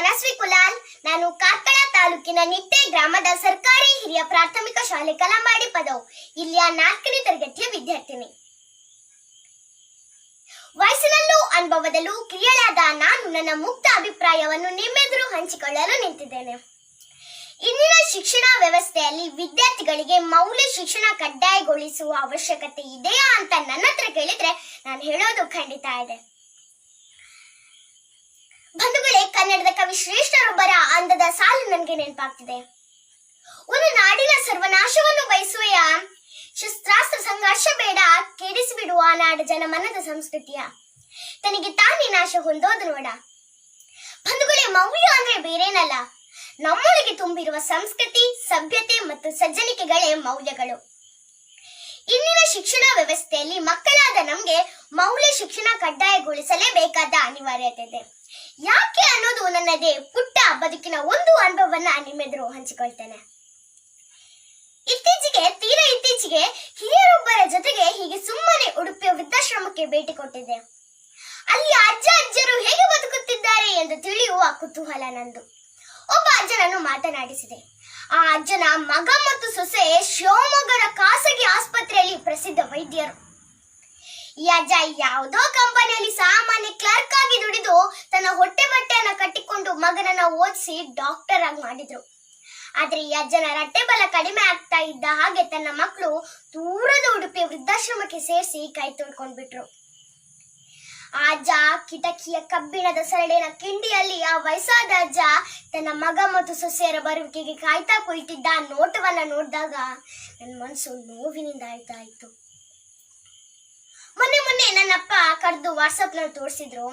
ಮನಸ್ವಿ ಕುಲಾಲ್ ನಾನು ಕಾರ್ಕಳ ತಾಲೂಕಿನ ನಿಟ್ಟೆ ಗ್ರಾಮದ ಸರ್ಕಾರಿ ಹಿರಿಯ ಪ್ರಾಥಮಿಕ ಶಾಲೆ ಕಲಮಾಡಿ ಪದವು. ಇಲ್ಲಿಯ ನಾಲ್ಕನೇ ತರಗತಿಯ ವಿದ್ಯಾರ್ಥಿನಿ. ವಯಸ್ಸಿನಲ್ಲೂ ಅನುಭವದಲ್ಲೂ ಕ್ರಿಯಳಾದ ನಾನು ನನ್ನ ಮುಕ್ತ ಅಭಿಪ್ರಾಯವನ್ನು ನಿಮ್ಮೆದುರು ಹಂಚಿಕೊಳ್ಳಲು ನಿಂತಿದ್ದೇನೆ. ಇಂದಿನ ಶಿಕ್ಷಣ ವ್ಯವಸ್ಥೆಯಲ್ಲಿ ವಿದ್ಯಾರ್ಥಿಗಳಿಗೆ ಮೌಲ್ಯ ಶಿಕ್ಷಣ ಕಡ್ಡಾಯಗೊಳಿಸುವ ಅವಶ್ಯಕತೆ ಇದೆಯಾ ಅಂತ ನನ್ನತ್ರ ಕೇಳಿದ್ರೆ ನಾನು ಹೇಳೋದು ಖಂಡಿತ ಇದೆ. ಬಂಧುಗಳೇ ಕನ್ನಡದ ಕವಿ ಶ್ರೇಷ್ಠರೊಬ್ಬರ ಅಂದದ ಸಾಲು ನನಗೆ ನೆನಪಾಗ್ತಿದೆ. ಒಂದು ನಾಡಿನ ಸರ್ವನಾಶವನ್ನು ಬಯಸುವೆಯ ಶಸ್ತ್ರಾಸ್ತ್ರ ಸಂಘರ್ಷ ಬೇಡ, ಕೆಡಿಸಿಬಿಡುವ ನಾಡ ಜನಮನದ ಸಂಸ್ಕೃತಿಯ. ತನಗೆ ತಾನೇ ನಾಶ ಹೊಂದೋದು ನೋಡ. ಬಂಧುಗಳೇ ಮೌಲ್ಯ ಅಂದ್ರೆ ಬೇರೇನಲ್ಲ. ನಮ್ಮೊಳಗೆ ತುಂಬಿರುವ ಸಂಸ್ಕೃತಿ, ಸಭ್ಯತೆ ಮತ್ತು ಸಜ್ಜನಿಕೆಗಳೇ ಮೌಲ್ಯಗಳು. ಇಂದಿನ ಶಿಕ್ಷಣ ವ್ಯವಸ್ಥೆಯಲ್ಲಿ ಮಕ್ಕಳಾದ ನಮಗೆ ಮೌಲ್ಯ ಶಿಕ್ಷಣ ಕಡ್ಡಾಯಗೊಳಿಸಲೇಬೇಕಾದ ಅನಿವಾರ್ಯತೆ ಇದೆ. ಯಾಕೆ ಅನ್ನೋದು ನನ್ನದೇ ಪುಟ್ಟ ಬದುಕಿನ ಒಂದು ಅನುಭವವನ್ನ ನಿಮ್ಮೆದುರು ಹಂಚಿಕೊಳ್ತೇನೆ. ಇತ್ತೀಚೆಗೆ, ತೀರಾ ಇತ್ತೀಚೆಗೆ ಹಿರಿಯರೊಬ್ಬರ ಜೊತೆಗೆ ಹೀಗೆ ಸುಮ್ಮನೆ ಉಡುಪಿಯ ವೃದ್ಧಾಶ್ರಮಕ್ಕೆ ಭೇಟಿ ಕೊಟ್ಟಿದ್ದೆ. ಅಲ್ಲಿ ಅಜ್ಜ ಅಜ್ಜರು ಹೇಗೆ ಬದುಕುತ್ತಿದ್ದಾರೆ ಎಂದು ತಿಳಿಯುವ ಕುತೂಹಲ ನಂದು. ಒಬ್ಬ ಅಜ್ಜನನ್ನು ಮಾತನಾಡಿಸಿದೆ. ಆ ಅಜ್ಜನ ಮಗ ಮತ್ತು ಸೊಸೆ ಶಿವಮೊಗ್ಗದ ಖಾಸಗಿ ಆಸ್ಪತ್ರೆಯಲ್ಲಿ ಪ್ರಸಿದ್ಧ ವೈದ್ಯರು. ಈ ಅಜ್ಜ ಯಾವುದೋ ಕಂಪನಿಯಲ್ಲಿ ಓದಿಸಿ ಡಾಕ್ಟರ್ ಆಗಿ ಮಾಡಿದ್ರು. ಆದ್ರೆ ಈ ಅಜ್ಜನ ರಟ್ಟೆ ಬಲ ಕಡಿಮೆ ಆಗ್ತಾ ಇದ್ದ ಹಾಗೆ ತನ್ನ ಮಕ್ಕಳು ದೂರದ ಉಡುಪಿ ವೃದ್ಧಾಶ್ರಮಕ್ಕೆ ಸೇರಿಸಿ ಕೈ ತೊಳ್ಕೊಂಡ್ಬಿಟ್ರು. ಆ ಅಜ್ಜ ಕಿಟಕಿಯ ಕಬ್ಬಿಣದ ಸರಳಿನ ಕಿಂಡಿಯಲ್ಲಿ ಆ ವಯಸ್ಸಾದ ಅಜ್ಜ ತನ್ನ ಮಗ ಮತ್ತು ಸೊಸೆಯರ ಬರುವಿಕೆಗೆ ಕಾಯ್ತಾ ಕುಳಿತಿದ್ದ ಆ ನೋಟವನ್ನ ನೋಡಿದಾಗ ನನ್ನ ಮನಸ್ಸು ನೋವಿನಿಂದ ಆಯ್ತಾ ಇತ್ತು. ಮೊನ್ನೆ ಮೊನ್ನೆ ನನ್ನಪ್ಪ ಕರೆದು ವಾಟ್ಸಪ್ನಲ್ಲಿ ತೋರಿಸಿದ್ರು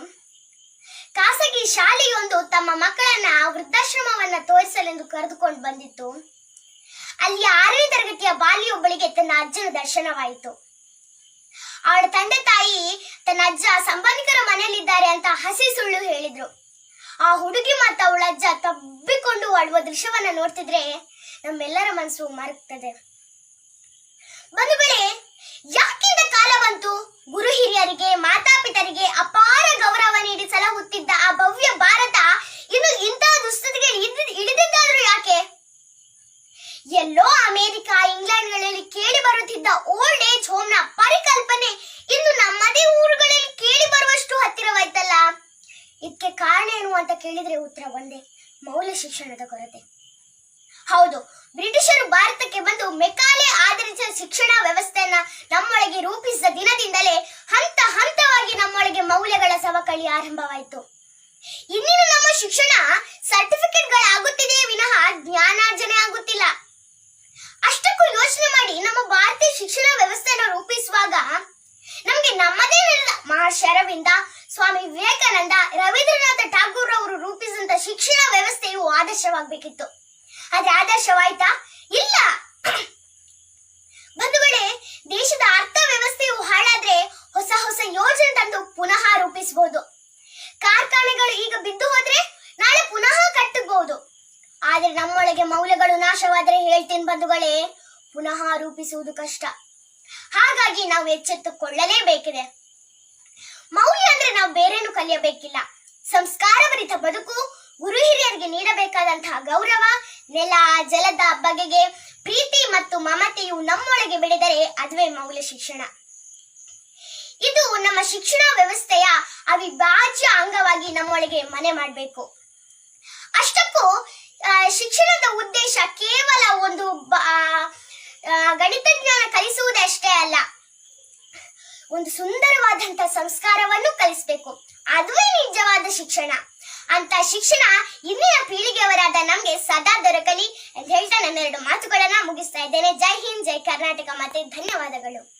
ಖಾಸಗಿ ಶಾಲೆಯೊಂದು ತಮ್ಮ ಮಕ್ಕಳನ್ನ ವೃದ್ಧಾಶ್ರಮವನ್ನ ತೋರಿಸಲೆಂದು ಕರೆದುಕೊಂಡು ಬಂದಿತ್ತು. ಅಲ್ಲಿ ಆರನೇ ತರಗತಿಯ ಬಾಲಿಯೊಬ್ಬಳಿಗೆ ತನ್ನ ಅಜ್ಜನ ದರ್ಶನವಾಯಿತು. ಅವಳ ತಂದೆ ತಾಯಿ ತನ್ನ ಅಜ್ಜ ಸಂಬಂಧಿಕರ ಮನೆಯಲ್ಲಿದ್ದಾರೆ ಅಂತ ಹಸಿ ಸುಳ್ಳು ಹೇಳಿದ್ರು. ಆ ಹುಡುಗಿ ಮತ್ತು ಅವಳ ಅಜ್ಜ ತಬ್ಬಿಕೊಂಡು ಅಳುವ ದೃಶ್ಯವನ್ನ ನೋಡ್ತಿದ್ರೆ ನಮ್ಮೆಲ್ಲರ ಮನಸ್ಸು ಮರಗ್ತದೆ. ಬಂಧುಗಳೇ ಯಾಕಿಂದ ಕಾಲ ಬಂತು? ಗುರು ಹಿರಿಯರಿಗೆ, ಮಾತಾಪಿತರಿಗೆ ಅಪಾರ ಗೌರವ ನೀಡಿ ಸಲಹುತ್ತಿದ್ದ ಕೇಳಿದ್ರೆ ಉತ್ತರ ಒಂದೇ, ಮೌಲ್ಯ ಶಿಕ್ಷಣದ ಕೊರತೆ. ಹೌದು, ಬ್ರಿಟಿಷರು ಭಾರತಕ್ಕೆ ಬಂದು ಮೆಕಾಲೆ ಆಧರಿಸಿದ ಶಿಕ್ಷಣ ವ್ಯವಸ್ಥೆಯನ್ನ ನಮ್ಮೊಳಗೆ ರೂಪಿಸಿದ ದಿನದಿಂದಲೇ ಹಂತ ಹಂತವಾಗಿ ನಮ್ಮೊಳಗೆ ಮೌಲ್ಯಗಳ ಸವಕಳಿ ಆರಂಭವಾಯಿತು. ಇಂದಿನ ನಮ್ಮ ಶಿಕ್ಷಣ ಸರ್ಟಿಫಿಕೇಟ್ಗಳಾಗುತ್ತಿದೆಯೇ ವಿನಃ ಜ್ಞಾನಾರ್ಜನೆ ಆಗುತ್ತಿಲ್ಲ. ಅಷ್ಟಕ್ಕೂ ಯೋಚನೆ ಮಾಡಿ ನಮ್ಮ ಭಾರತೀಯ ಶಿಕ್ಷಣ ವ್ಯವಸ್ಥೆಯನ್ನು ರೂಪಿಸುವಾಗ ನಮಗೆ ನಮ್ಮದೇ ನೆಲದ ಮಹರ್ಷಿ ಅರವಿಂದ ಸ್ವಾಮಿ ವಿವೇಕಾನಂದ ರವೀಂದ್ರನಾಥ ಠಾಗೂರ್ ಅವರು ರೂಪಿಸಿದಂತ ಶಿಕ್ಷಣ ವ್ಯವಸ್ಥೆಯು ಆದರ್ಶವಾಗಬೇಕಿತ್ತು. ಆದ್ರೆ ಆದರ್ಶವಾಯ್ತಾ? ಇಲ್ಲ. ಬಂಧುಗಳೇ ದೇಶದ ಅರ್ಥ ವ್ಯವಸ್ಥೆಯು ಹಾಳಾದ್ರೆ ಹೊಸ ಹೊಸ ಯೋಜನೆ ತಂದು ಪುನಃ ರೂಪಿಸಬಹುದು ಕಾರ್ಖಾನೆಗಳು ಈಗ ಬಿದ್ದು ಹೋದ್ರೆ ನಾಳೆ ಪುನಃ ಕಟ್ಟಬಹುದು. ಆದ್ರೆ ನಮ್ಮೊಳಗೆ ಮೌಲ್ಯಗಳು ನಾಶವಾದ್ರೆ ಹೇಳ್ತೀನಿ ಬಂಧುಗಳೇ, ಪುನಃ ರೂಪಿಸುವುದು ಕಷ್ಟ. ಹಾಗಾಗಿ ನಾವು ಎಚ್ಚೆತ್ತುಕೊಳ್ಳಲೇಬೇಕಿದೆ. ಮೌಲ್ಯ ಅಂದ್ರೆ ನಾವು ಬೇರೇನು ಕಲಿಯಬೇಕಿಲ್ಲ. ಸಂಸ್ಕಾರಭರಿತ ಬದುಕು ಗುರು ಹಿರಿಯರಿಗೆ ನೀಡಬೇಕಾದಂತಹ ಗೌರವ, ನೆಲ, ಜಲದ ಬಗೆಗೆ ಪ್ರೀತಿ ಮತ್ತು ಮಮತೆಯು ನಮ್ಮೊಳಗೆ ಬೆಳೆದರೆ ಅದುವೇ ಮೌಲ್ಯ ಶಿಕ್ಷಣ. ಇದು ನಮ್ಮ ಶಿಕ್ಷಣ ವ್ಯವಸ್ಥೆಯ ಅವಿಭಾಜ್ಯ ಅಂಗವಾಗಿ ನಮ್ಮೊಳಗೆ ಮನೆ ಮಾಡಬೇಕು. ಅಷ್ಟಕ್ಕೂ ಶಿಕ್ಷಣದ ಉದ್ದೇಶ ಕೇವಲ ಒಂದು ಗಣಿತಜ್ಞಾನ ಕಲಿಸುವುದಷ್ಟೇ ಅಲ್ಲ. ಒಂದು ಸುಂದರವಾದಂತ ಸಂಸ್ಕಾರವನ್ನು ಕಲಿಸಬೇಕು. ಅದುವೇ ನಿಜವಾದ ಶಿಕ್ಷಣ. ಅಂತ ಶಿಕ್ಷಣ ಇಂದಿನ ಪೀಳಿಗೆಯವರಾದ ನಮ್ಗೆ ಸದಾ ದೊರಕಲಿ ಅಂತ ಹೇಳ್ತಾ ನನ್ನೆರಡು ಮಾತುಗಳನ್ನ ಮುಗಿಸ್ತಾ ಇದ್ದೇನೆ. ಜೈ ಹಿಂದ್, ಜೈ ಕರ್ನಾಟಕ. ಮತ್ತೆ ಧನ್ಯವಾದಗಳು.